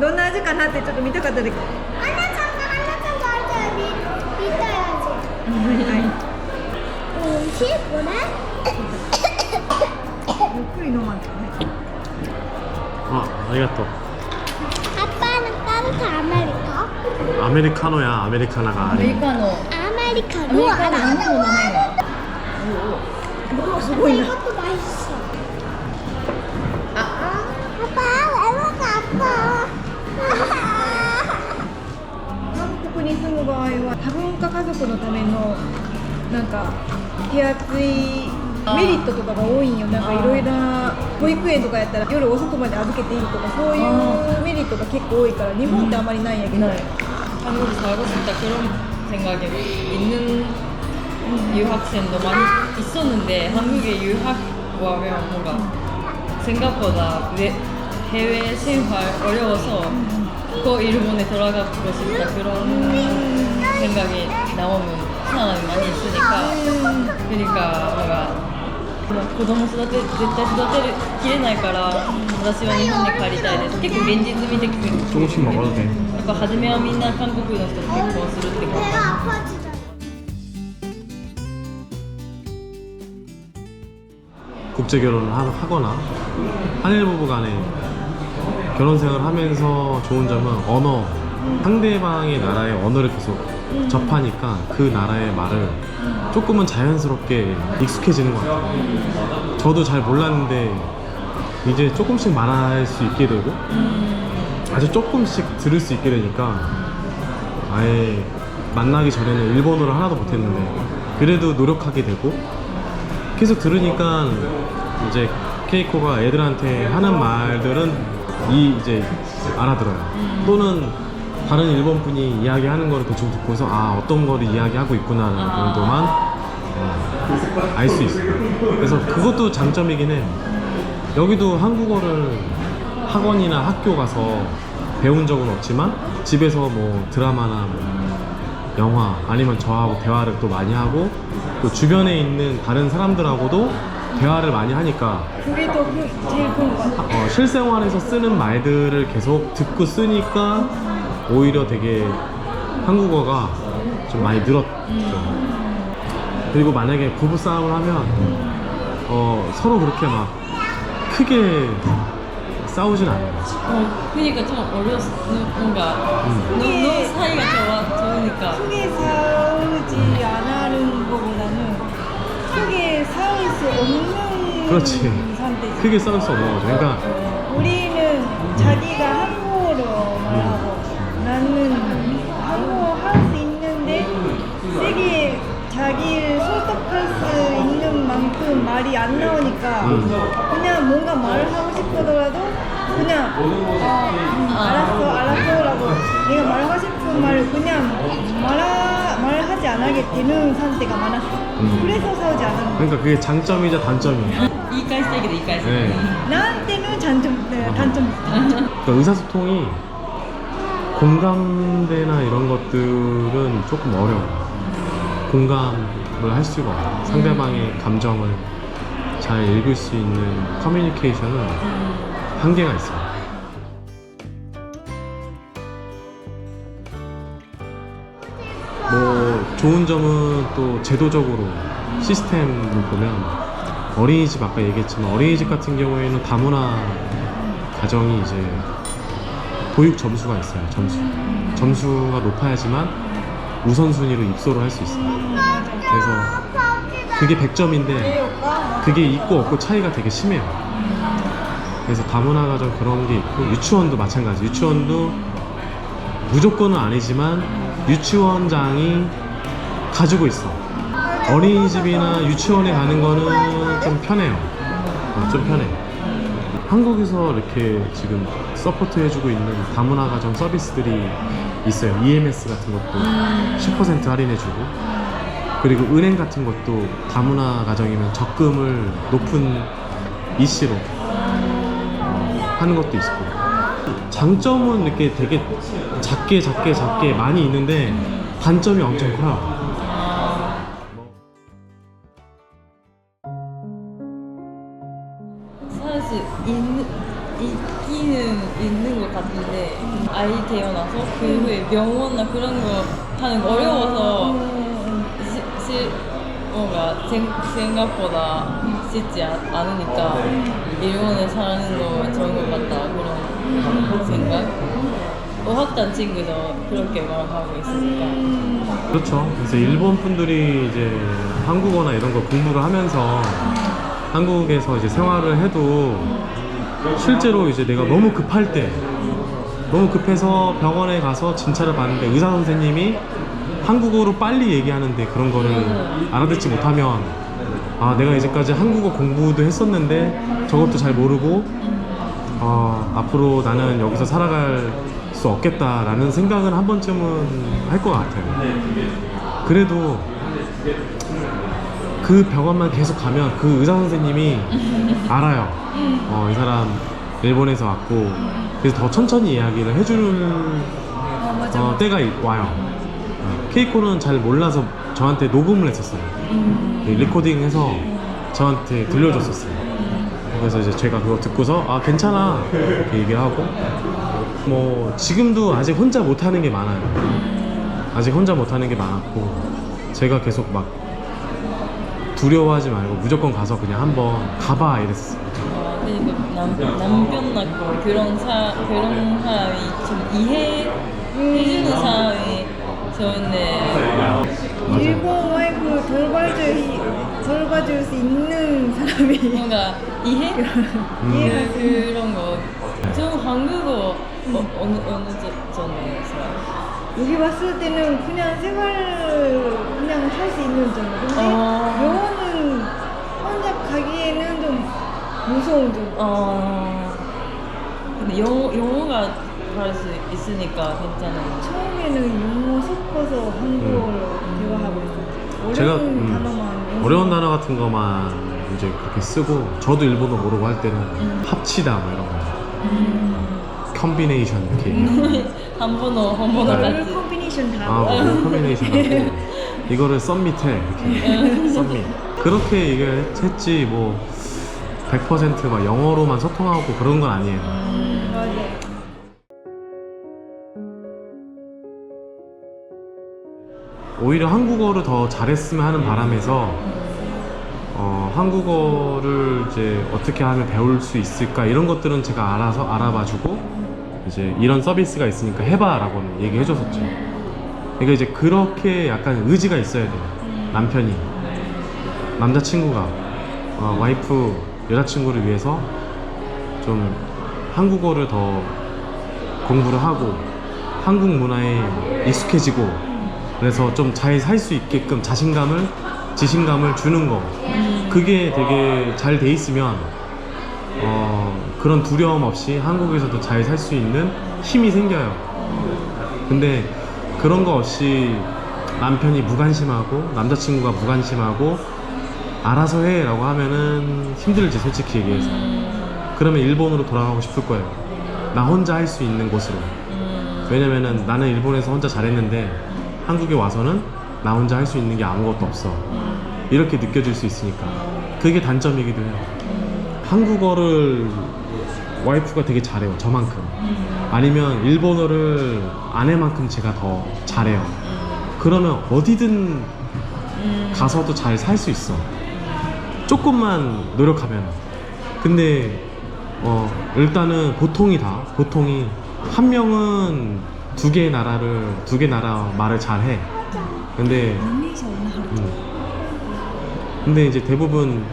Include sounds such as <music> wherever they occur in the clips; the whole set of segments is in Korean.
どんな味かなってちょっと見たかったです。はい、美味しいこれ。ゆっくり飲まんとね。あ、ありがとう。アメリカ。アメリカのやアメリカながあ。アメリカの。アメリカの。アメリカの。すご。場合は多文化家族のためのなんか手厚いメリットとかが多いんよなんかいろいろな保育園とかやったら夜遅くまで預けていいとかそういうメリットが結構多いから日本ってあまりないんやけど、 한국에 살고 싶다 그런 생각이 있는 유학생도 많이 있었는데 한국에 유학 와면 뭔가 생각보다 외- 해외 생활 어려워서 꼭 일본에 돌아가고 싶다 그런 생각이 나오는 사람이 많이 있으니까 그러니까 뭔가 子供育て絶対育てるきれないから私は日本に帰りたいです結構現実見てくる 조금씩 먹어도 돼. やっぱ初めはみんな韓国の人と結婚するってこと 배가 아파지잖아. 국제 결혼을 하- 하거나 한일 부부 간에 결혼 생활을 하면서 좋은 점은 언어 상대방의 나라의 언어를 계속 접하니까 그 나라의 말을 조금은 자연스럽게 익숙해지는 것 같아요. 저도 잘 몰랐는데 이제 조금씩 말할 수 있게 되고 아주 조금씩 들을 수 있게 되니까 아예 만나기 전에는 일본어를 하나도 못했는데 그래도 노력하게 되고 계속 들으니까 이제 케이코가 애들한테 하는 말들은 이 이제 알아들어요. 또는 다른 일본 분이 이야기하는 거를 대충 듣고서 아 어떤 거를 이야기하고 있구나라는 정도만 어, 알수 있어요. 그래서 그것도 장점이긴 해. 여기도 한국어를 학원이나 학교 가서 배운 적은 없지만 집에서 뭐 드라마나 뭐 영화 아니면 저하고 대화를 또 많이 하고 또 주변에 있는 다른 사람들하고도 대화를 많이 하니까 그게 더 그- 제일 좋은 것 같아 어, 실생활에서 쓰는 말들을 계속 듣고 쓰니까 오히려 되게 한국어가 좀 많이 늘었죠. 그리고 만약에 부부싸움을 하면 어, 서로 그렇게 막 크게 싸우진 않아요. 어, 그니까 좀 어려웠어 뭔가 너무, 너무 사이가 좋아, 좋으니까 크게 싸우지 않는 것보다는 크게 싸울 수 없는 그렇지. 상태지 크게 싸울 수 없는 거죠. 그러니까 우리는 자기가 때는 사는 데가 많았어. 음. 그래서 사오지 않았는데. 그러니까 그게 장점이자 단점이에요. 이깔색이다 이깔색. 나한테는 장점, 네, 아. 단점. 그러니까 의사소통이 공감대나 이런 것들은 조금 어려워. 공감을 할 수가 없어요. 음. 상대방의 감정을 잘 읽을 수 있는 커뮤니케이션은 음. 한계가 있어요. 좋은 점은 또 제도적으로 시스템을 보면 어린이집 아까 얘기했지만 어린이집 같은 경우에는 다문화 가정이 이제 보육 점수가 있어요. 점수 점수가 높아야지만 우선순위로 입소를 할 수 있어요. 그래서 그게 100점인데 그게 있고 없고 차이가 되게 심해요. 그래서 다문화 가정 그런 게 있고 유치원도 마찬가지. 유치원도 무조건은 아니지만 유치원장이 가지고 있어. 어린이집이나 유치원에 가는 거는 좀 편해요. 어, 좀 편해. 한국에서 이렇게 지금 서포트 해주고 있는 다문화 가정 서비스들이 있어요. EMS 같은 것도 10% 할인해주고. 그리고 은행 같은 것도 다문화 가정이면 적금을 높은 이씨로 어, 하는 것도 있고. 장점은 이렇게 되게 작게 작게 작게 많이 있는데 단점이 엄청 커요. 생, 생각보다 쉽지 않, 않으니까 일본에 사는 거 좋은 것 같다 그런 생각 어학단 친구도 그렇게 말하고 있으니까 그렇죠. 그래서 일본 분들이 이제 한국어나 이런 거 공부를 하면서 한국에서 이제 생활을 해도 실제로 이제 내가 너무 급할 때 너무 급해서 병원에 가서 진찰을 받는데 의사 선생님이 한국어로 빨리 얘기하는데 그런 거를 알아듣지 못하면 아 내가 이제까지 한국어 공부도 했었는데 저것도 잘 모르고 어, 앞으로 나는 여기서 살아갈 수 없겠다라는 생각은 한 번쯤은 할 것 같아요. 그래도 그 병원만 계속 가면 그 의사 선생님이 알아요. 어, 이 사람 일본에서 왔고 그래서 더 천천히 이야기를 해주는 아 맞아. 어, 때가 있- 와요. 어, 케이코는 잘 몰라서 저한테 녹음을 했었어요. 네, 리코딩해서 저한테 들려줬었어요. 그래서 이제 제가 그거 듣고서 아 괜찮아 이렇게 얘기하고 뭐 지금도 아직 혼자 못하는 게 많아요. 아직 혼자 못하는 게 많았고 제가 계속 막 두려워하지 말고 무조건 가서 그냥 한번 가봐 이랬어요. 어, 그리고 남, 남편 낳고 그런 사 그런 사람이 좀 이해 해주는 사람이 좋은데 일본 와이프 돌봐줄 돌봐줄 수 있는 사람이 뭔가 이해 음. 있는 그런 거. 저 한국어 어, 어느 어느 했어요. 여기 왔을 때는 그냥 생활 그냥 할 수 있는 정도. 근데 어. 병원은 혼자 가기에는 좀 무서운 정도. 어 근데 영어 영어가 할 수 있으니까 괜찮아요. 처음에는 영어 섞어서 한국어로 대화하고 있었지. 어려운 제가 음, 단어만 어려운 단어 같은 것만 이제 그렇게 쓰고 저도 일본어 모르고 할 때는 합치다 뭐 이런 거. 컨비네이션 <laughs> 이렇게. 얘기하고 한 번호 한 번호 네. 를 같이. 콤비네이션 다 아, 하고. 뭐 컨비네이션 하고 이거를 썸밋해 이렇게. <laughs> 썸밋 그렇게 얘기를 했지 뭐 100%막 영어로만 소통하고 그런 건 아니에요. 맞아. 오히려 한국어를 더 잘했으면 하는 바람에서 어, 한국어를 이제 어떻게 하면 배울 수 있을까 이런 것들은 제가 알아서 알아봐주고 이제 이런 서비스가 있으니까 해봐라고는 얘기해줬었죠. 그러니까 이제 그렇게 약간 의지가 있어야 돼요. 남편이 남자친구가 어, 와이프 여자친구를 위해서 좀 한국어를 더 공부를 하고 한국 문화에 익숙해지고 그래서 좀 잘 살 수 있게끔 자신감을 지신감을 주는 거. 그게 되게 잘 돼 있으면 어, 그런 두려움 없이 한국에서도 잘 살 수 있는 힘이 생겨요. 근데 그런 거 없이 남편이 무관심하고 남자친구가 무관심하고 알아서 해 라고 하면은 힘들지 솔직히 얘기해서. 그러면 일본으로 돌아가고 싶을 거예요. 나 혼자 할 수 있는 곳으로. 왜냐면은 나는 일본에서 혼자 잘했는데 한국에 와서는 나 혼자 할 수 있는 게 아무것도 없어. 이렇게 느껴질 수 있으니까. 그게 단점이기도 해요. 한국어를 와이프가 되게 잘해요 저만큼. 아니면 일본어를 아내만큼 제가 더 잘해요. 그러면 어디든 가서도 잘 살 수 있어. 조금만 노력하면. 근데 어 일단은 보통이 다. 보통이 한 명은 두 개의 나라를 두 개 나라 말을 잘해 근데 음. 근데 이제 대부분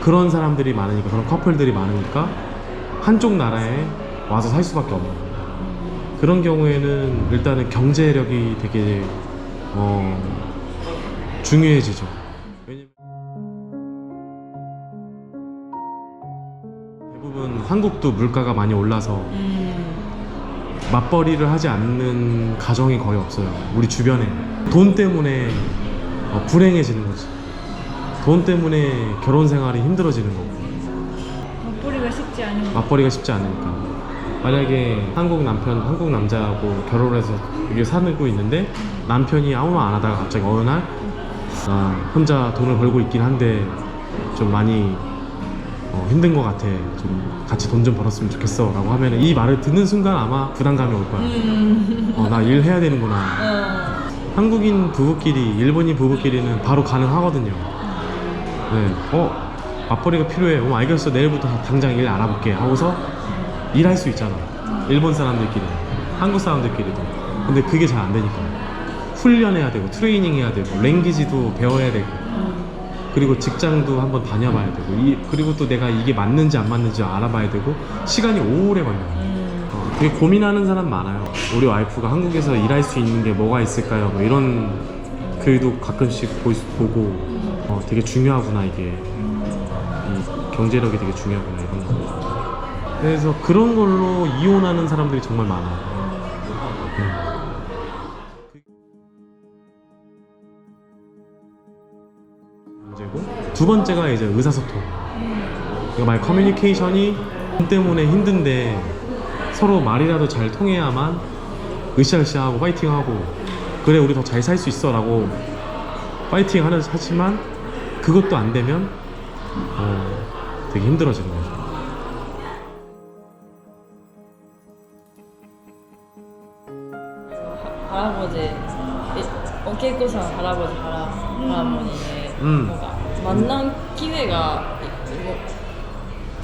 그런 사람들이 많으니까 그런 커플들이 많으니까 한쪽 나라에 와서 살 수밖에 없는. 그런 경우에는 일단은 경제력이 되게 어 중요해지죠. 왜냐면 대부분 한국도 물가가 많이 올라서 맞벌이를 하지 않는 가정이 거의 없어요. 우리 주변에 돈 때문에 어, 불행해지는 거지. 돈 때문에 결혼 생활이 힘들어지는 거고 맞벌이가 쉽지 않은 거. 맞벌이가 쉽지 않으니까. 만약에 한국 남편, 한국 남자하고 결혼해서 여기 살고 있는데 남편이 아무 말 안 하다가 갑자기 어느 날 아, 혼자 돈을 벌고 있긴 한데 좀 많이 어, 힘든 것 같아. 좀 같이 돈 좀 벌었으면 좋겠어. 라고 하면 이 말을 듣는 순간 아마 부담감이 올 거야. 음. 어, 나 일해야 되는구나. 어. 한국인 부부끼리, 일본인 부부끼리는 바로 가능하거든요. 네. 어, 맞벌이가 필요해. 어, 알겠어. 내일부터 당장 일 알아볼게. 하고서 일할 수 있잖아. 일본 사람들끼리, 한국 사람들끼리도. 근데 그게 잘 안 되니까. 훈련해야 되고, 트레이닝 해야 되고, 랭귀지도 배워야 되고, 그리고 직장도 한번 다녀봐야 되고, 이, 그리고 또 내가 이게 맞는지 안 맞는지 알아봐야 되고, 시간이 오래 걸려요. 어, 되게 고민하는 사람 많아요. 우리 와이프가 한국에서 일할 수 있는 게 뭐가 있을까요? 뭐 이런 글도 가끔씩 보, 보고 어, 되게 중요하구나 이게 이 경제력이 되게 중요하구나 이런 거. 그래서 그런 걸로 이혼하는 사람들이 정말 많아요. 두 번째가 이제 의사소통. 그러니까 말 커뮤니케이션이 돈 때문에 힘든데 서로 말이라도 잘 통해야만 으쌰으쌰하고 파이팅하고 그래 우리 더 잘 살 수 있어라고 파이팅 하는 하지만 그것도 안 되면 어, 되게 힘들어지는 거죠. 할아버지 어깨 꼬상 할아버지 할아, 할아버지의 음. 뭐가 만난 기회가 이- 뭐,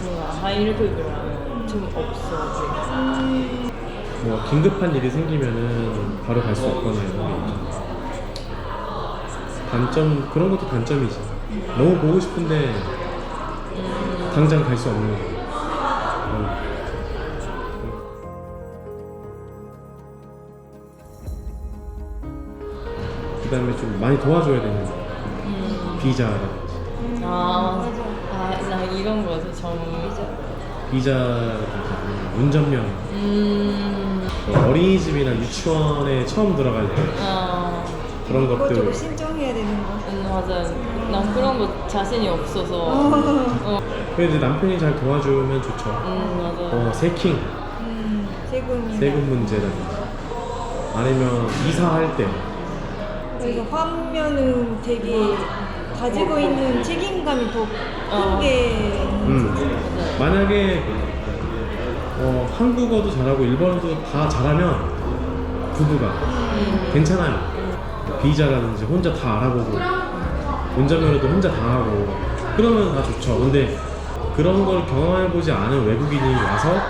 뭔가 하이를 그러면 좀 없어 지금. 뭐 긴급한 일이 생기면은 바로 갈 수 없거나 이런 게 있죠. 단점 그런 것도 단점이지. 너무 보고 싶은데 당장 갈 수 없는 거. 어. 그다음에 좀 많이 도와줘야 되는 거. 비자라든지 아, 아, 나 이런 거죠 정 비자라든지 운전면 음, 그 어린이집이나 유치원에 처음 들어갈 때 아, 그런 그거 것들 좀 신청해야 되는 거. 음, 맞아요. 난 그런 거 자신이 없어서. 어, 그래도 이제 남편이 잘 도와주면 좋죠. 음, 맞아. 어, 세킹, 음, 세금이나. 세금 문제라든지 아니면 이사할 때 그래서 화면은 되게 가지고 있는 책임감이 더 어. 큰게 음. 만약에 어, 한국어도 잘하고 일본어도 다 잘하면 부부가 음. 괜찮아요. 비자라든지 혼자 다 알아보고 운전면허도 혼자 다 하고 그러면 다 좋죠. 근데 그런 걸 경험해보지 않은 외국인이 와서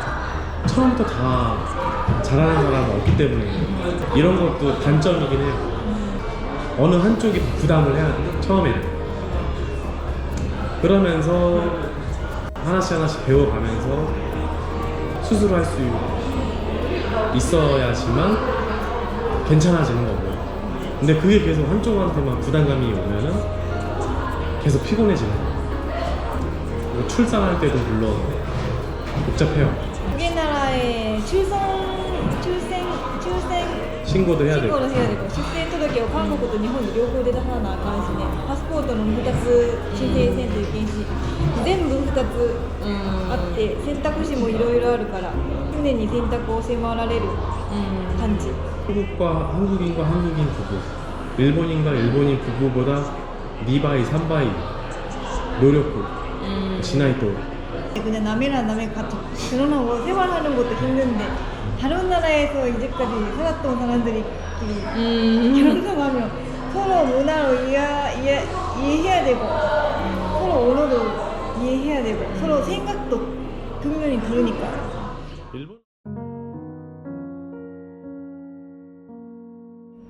처음부터 다 잘하는 사람은 없기 때문에 이런 것도 단점이긴 해요. 어느 한쪽이 부담을 해야 돼 처음에는. 그러면서 하나씩 하나씩 배워가면서 스스로 할 수 있어야지만 괜찮아지는 거고. 근데 그게 계속 한쪽한테만 부담감이 오면은 계속 피곤해지는 거예요. 그리고 출산할 때도 물론 복잡해요. 우리나라에 출생, 출생, 출생 신고도 해야 되고. 신고를 해야 되고出生届を韓国と日本に両方で出さなあかんしねパスポートの2つ申請せんといけんし全部2つ 음, あって選択肢もいろいろあるから常に選択を迫られる 음, 感じ 한국과 한국인과 한국인 부부, 일본인과 일본인 부부보다 2바이, 3바이 노력고 음, 지나이도 그냥 남이랑 남의 같이 결혼하고 생활하는 것도 힘든데 다른 나라에서 이제까지 살았던 사람들끼리 음, 결혼하면 서로 문화를 이해, 이해, 이해해야 되고 서로 언어도 이해해야 되고 서로 생각도 분명히 다르니까 일본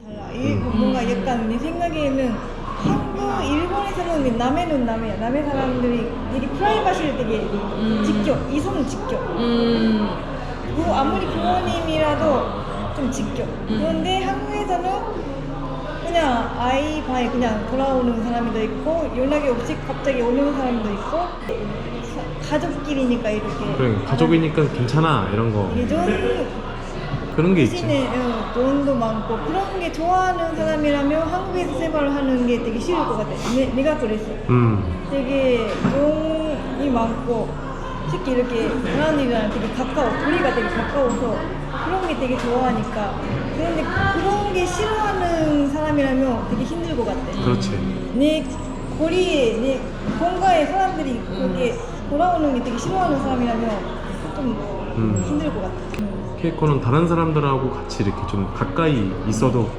달라. 이 뭔가 약간 내 생각에는 한국, 일본에서는 남해는 남해야. 남해 사람들이 되게 프라이버시를 되게 지켜. 이성을 지켜. 음, 부, 아무리 부모님이라도 좀 지켜. 그런데 한국에서는 그냥 아이 바에 그냥 돌아오는 사람도 있고 연락이 없이 갑자기 오는 사람도 있고 사- 가족끼리니까 이렇게 그래 가족이니까 괜찮아 이런 거좀 그런 게 있지. 대신에 어, 돈도 많고 그런 게 좋아하는 사람이라면 한국에서 생활을 하는 게 되게 싫을 것 같아. 내, 내가 그랬어. 음, 되게 돈이 많고 특히 이렇게 사람들이랑 되게 가까워 거리가 되게 가까워서 그런 게 되게 좋아하니까 그런데 그런 게 싫어하는 사람이라면 되게 힘들 것 같아. 그렇지. 내 거리에 내 본가에 사람들이 그렇게 돌아오는 게 되게 싫어하는 사람이라면 좀 음. 힘들 것 같아. 케이코는 다른 사람들하고 같이 이렇게 좀 가까이 있어도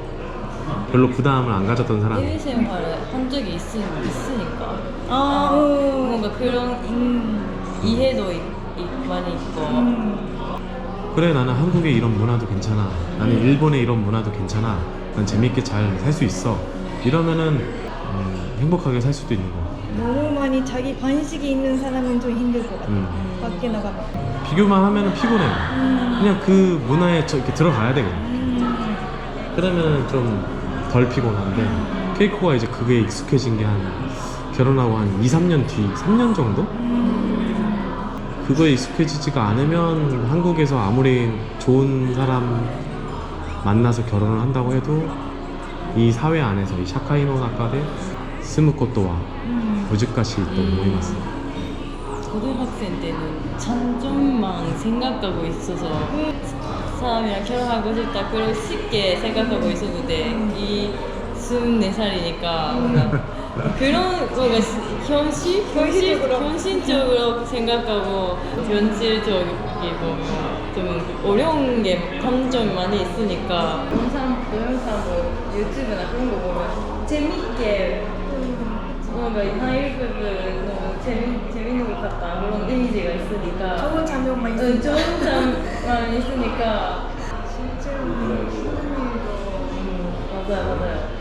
별로 부담을 안 가졌던 사람. 생활을 한 적이 있으, 있으니까 아, 음. 뭔가 그런 음. 이해도 있, 있- 많이 있고 음. 그래 나는 한국의 이런 문화도 괜찮아. 나는 일본의 이런 문화도 괜찮아. 난 재밌게 잘 살 수 있어. 이러면은 음, 행복하게 살 수도 있는 거. 너무 많이 자기 관식이 있는 사람은 좀 힘들 것 같아. 음. 밖에 나가면. 비교만 하면은 피곤해. 음. 그냥 그 문화에 저 이렇게 들어가야 돼 그냥. 음. 그러면 좀 덜 피곤한데 케이코가 이제 그게 익숙해진 게 한 결혼하고 한 2, 3년 뒤, 3년 정도? 그거에 익숙해지지가 않으면 한국에서 아무리 좋은 사람 만나서 결혼을 한다고 해도 이 사회 안에서 이 샤카이노 나카데 스무코토와 음. 무즈카시 또 모이마스 고등학생 때는 장점만 생각하고 있어서 사람이랑 결혼하고 싶다 그런 쉽게 생각하고 있었는데 이 24살이니까 뭔가 <laughs> 그런 뭔가 현실? 현실? 현실적으로. 현실적으로 생각하고 현실적이고 좀 어려운 게 감점이 많이 있으니까 영상, 동영상 뭐 유튜브나 그런 거 보면 재밌게 뭔가 하이 부분 너무 재미, 재밌는 것 같다 그런 이미지가 있으니까 좋은 장면만 응, 있으니까. 좋은 점만 <laughs> 있으니까 실제로 음, 맞아요 맞아요